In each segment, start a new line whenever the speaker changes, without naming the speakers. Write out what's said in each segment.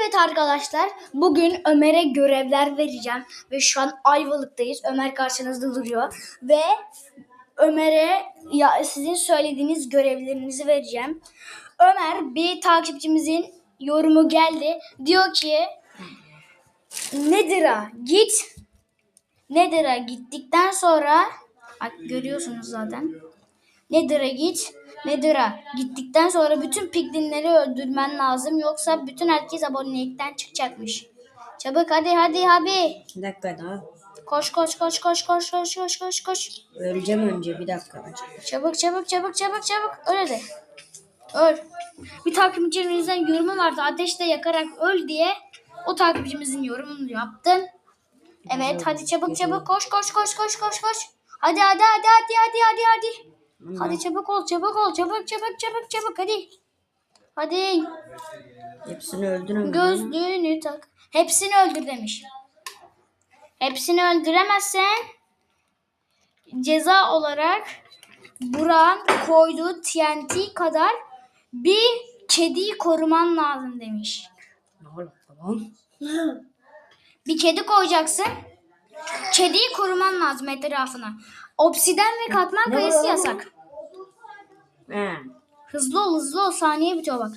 Evet arkadaşlar bugün Ömer'e görevler vereceğim ve şu an Ayvalık'tayız. Ömer karşınızda duruyor ve Ömer'e ya sizin söylediğiniz görevlerinizi vereceğim. Ömer bir takipçimizin yorumu geldi. Diyor ki Nedir'a git. Nedir'a gittikten sonra bak görüyorsunuz zaten. Nedir'a git. Nedir'a gittikten sonra bütün piglinleri öldürmen lazım. Yoksa bütün herkes abonelikten çıkacakmış. Çabuk hadi hadi abi.
Bir dakika daha.
Koş koş koş koş koş koş koş koş koş.
Öleceğim önce bir dakika.
Çabuk çabuk çabuk çabuk çabuk. Öyle de. Öl. Bir takipçimizden yorumu vardı. Ateşte yakarak öl diye. O takipçimizin yorumunu yaptın. Evet hadi çabuk çabuk koş koş koş koş koş koş. Hadi hadi hadi hadi hadi hadi hadi. Hadi çabuk ol çabuk ol çabuk çabuk çabuk çabuk hadi. Hadi
Hepsini öldürün.
gözlüğünü tak. Hepsini öldür demiş. Hepsini öldüremezsen ceza olarak Burak'ın koyduğu TNT kadar bir kediyi koruman lazım demiş.
Ne oldu tamam.
Bir kedi koyacaksın. Kediyi koruman lazım etrafına. Obsiden ve katman kayası yasak.
He.
Hızlı ol hızlı ol saniye bitiyor bak.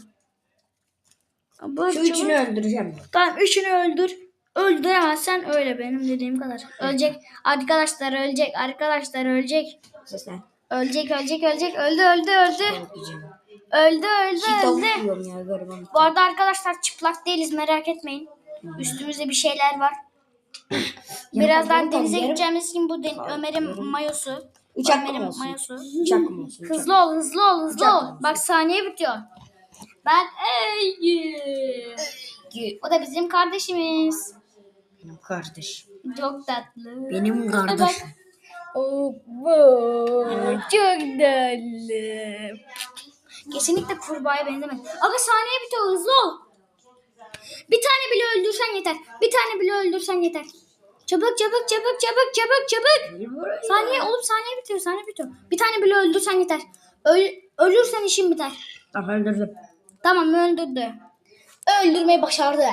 Bak,
Şu
çabuk.
üçünü öldüreceğim.
Tamam üçünü öldür. Öldüremezsen öyle benim dediğim kadar. Ölecek. Arkadaşlar ölecek. Arkadaşlar ölecek.
Seslen.
Ölecek ölecek ölecek. Öldü öldü öldü. Öldü öldü
tavuk
öldü.
yiyorum ya gariban.
Bu arada arkadaşlar çıplak değiliz merak etmeyin. Üstümüzde bir şeyler var. Birazdan denize gideceğimiz için bu den- Ömer'in mayosu.
Hakkım
Ömer'in
olsun.
mayosu.
Hakkım olsun.
Hızlı ol hızlı ol hızlı
Uçak
ol. Bak saniye bitiyor. Ben Ege. O da bizim kardeşimiz.
Benim kardeş.
Çok tatlı.
Benim
Bak.
kardeş.
Oh, bu çok tatlı. Kesinlikle kurbağaya benzemez. Aga saniye bitiyor hızlı ol. Bir tane bile öldürsen yeter. Bir tane bile öldürsen yeter. Çabuk çabuk çabuk çabuk çabuk çabuk. Saniye oğlum saniye bitiyor saniye bitiyor. Bir tane bile öldürsen yeter. Öl, ölürsen işin biter.
Tamam öldürdüm.
Tamam öldürdü. Öldürmeyi başardı.